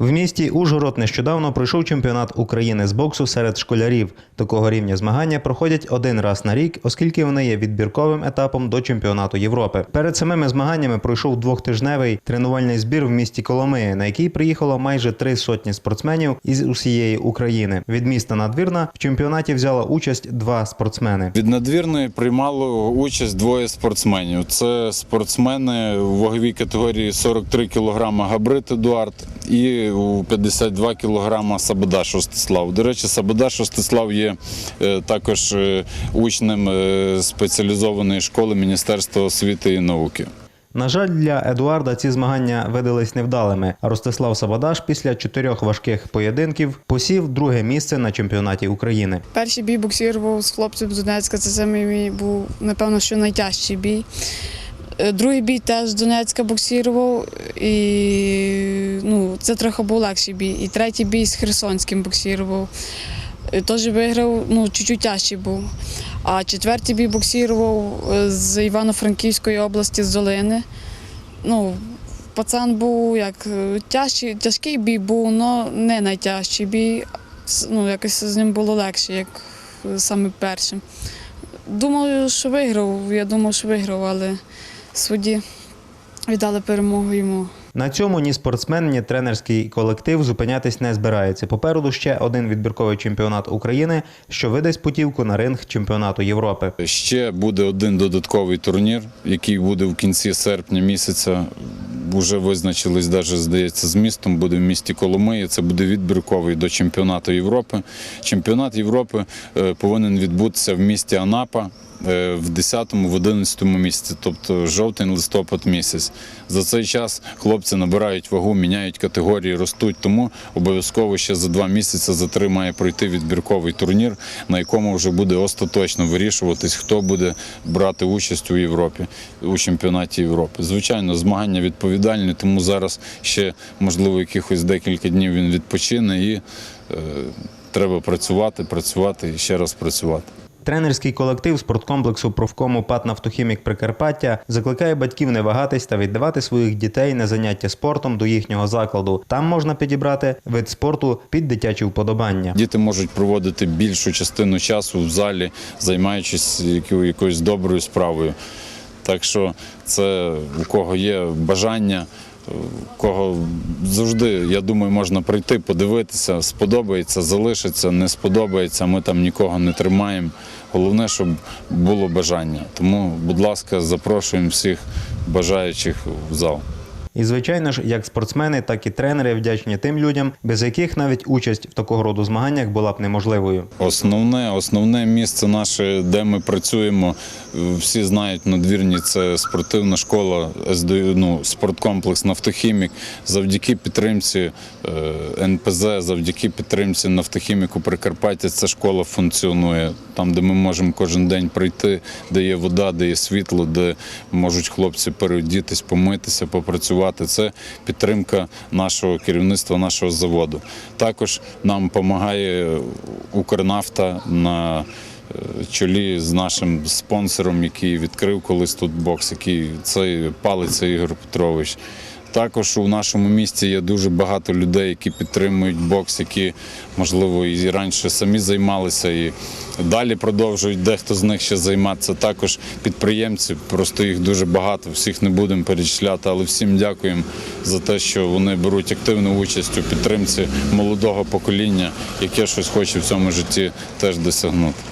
В місті Ужгород нещодавно пройшов чемпіонат України з боксу серед школярів. Такого рівня змагання проходять один раз на рік, оскільки вони є відбірковим етапом до чемпіонату Європи. Перед самими змаганнями пройшов двохтижневий тренувальний збір в місті Коломиї, на який приїхало майже три сотні спортсменів із усієї України. Від міста Надвірна в чемпіонаті взяла участь два спортсмени. Від надвірної приймало участь двоє спортсменів. Це спортсмени у ваговій категорії 43 кг Габрит Едуард і у 52 кг Сабадаш Ростислав. До речі, Сабадаш Ростислав є е, також е, учнем е, спеціалізованої школи Міністерства освіти і науки. На жаль, для Едуарда ці змагання видались невдалими. Ростислав Сабадаш після чотирьох важких поєдинків посів друге місце на чемпіонаті України. Перший бій боксірував з хлопцем з Донецька. Це саме мій був, напевно, що найтяжчий бій. Е, Другий бій теж з Донецька боксірував, і ну, це трохи був легший бій. І третій бій з Херсонським боксірував. Е, Теж виграв, ну, чуть-чуть тяжчий був. А четвертий бій боксірував е, з Івано-Франківської області, з Долини. Ну, пацан був як тяжкий, тяжкий бій був, але не найтяжчий бій. Ну, якось з ним було легше, як саме першим. Думаю, що виграв. Я думав, що виграв, але судді віддали перемогу йому. На цьому ні спортсмен, ні тренерський колектив зупинятись не збирається. Попереду ще один відбірковий чемпіонат України, що видасть путівку на ринг чемпіонату Європи. Ще буде один додатковий турнір, який буде в кінці серпня місяця. Вже визначились, навіть, здається, з містом, буде в місті Коломиї. Це буде відбірковий до чемпіонату Європи. Чемпіонат Європи е, повинен відбутися в місті Анапа е, в 10-11 місяці, тобто жовтень-листопад місяць. За цей час хлопці набирають вагу, міняють категорії, ростуть. Тому обов'язково ще за два місяці за три має пройти відбірковий турнір, на якому вже буде остаточно вирішуватись, хто буде брати участь у Європі у чемпіонаті Європи. Звичайно, змагання відповідальні, тому зараз ще можливо якихось декілька днів він відпочине і е, треба працювати, працювати і ще раз працювати. Тренерський колектив спорткомплексу профкому ПАТ «Нафтохімік Прикарпаття закликає батьків не вагатись та віддавати своїх дітей на заняття спортом до їхнього закладу. Там можна підібрати вид спорту під дитячі вподобання. Діти можуть проводити більшу частину часу в залі, займаючись якою- якоюсь доброю справою. Так що це у кого є бажання, кого завжди, я думаю, можна прийти, подивитися, сподобається, залишиться, не сподобається. Ми там нікого не тримаємо. Головне, щоб було бажання. Тому, будь ласка, запрошуємо всіх бажаючих в зал. І звичайно ж, як спортсмени, так і тренери вдячні тим людям, без яких навіть участь в такого роду змаганнях була б неможливою. Основне, основне місце наше, де ми працюємо, всі знають надвірні, це спортивна школа, СДЮ, ну, спорткомплекс Нафтохімік. Завдяки підтримці е, НПЗ, завдяки підтримці Нафтохіміку Прикарпаття ця школа функціонує. Там, де ми можемо кожен день прийти, де є вода, де є світло, де можуть хлопці переодітись, помитися, попрацювати. Це підтримка нашого керівництва, нашого заводу. Також нам допомагає Укрнафта на е, чолі з нашим спонсором, який відкрив колись тут бокс, який цей палиця Ігор Петрович. Також у нашому місті є дуже багато людей, які підтримують бокс, які, можливо, і раніше самі займалися, і далі продовжують дехто з них ще займатися. Також підприємці, просто їх дуже багато, всіх не будемо перечисляти, але всім дякуємо за те, що вони беруть активну участь у підтримці молодого покоління, яке щось хоче в цьому житті теж досягнути.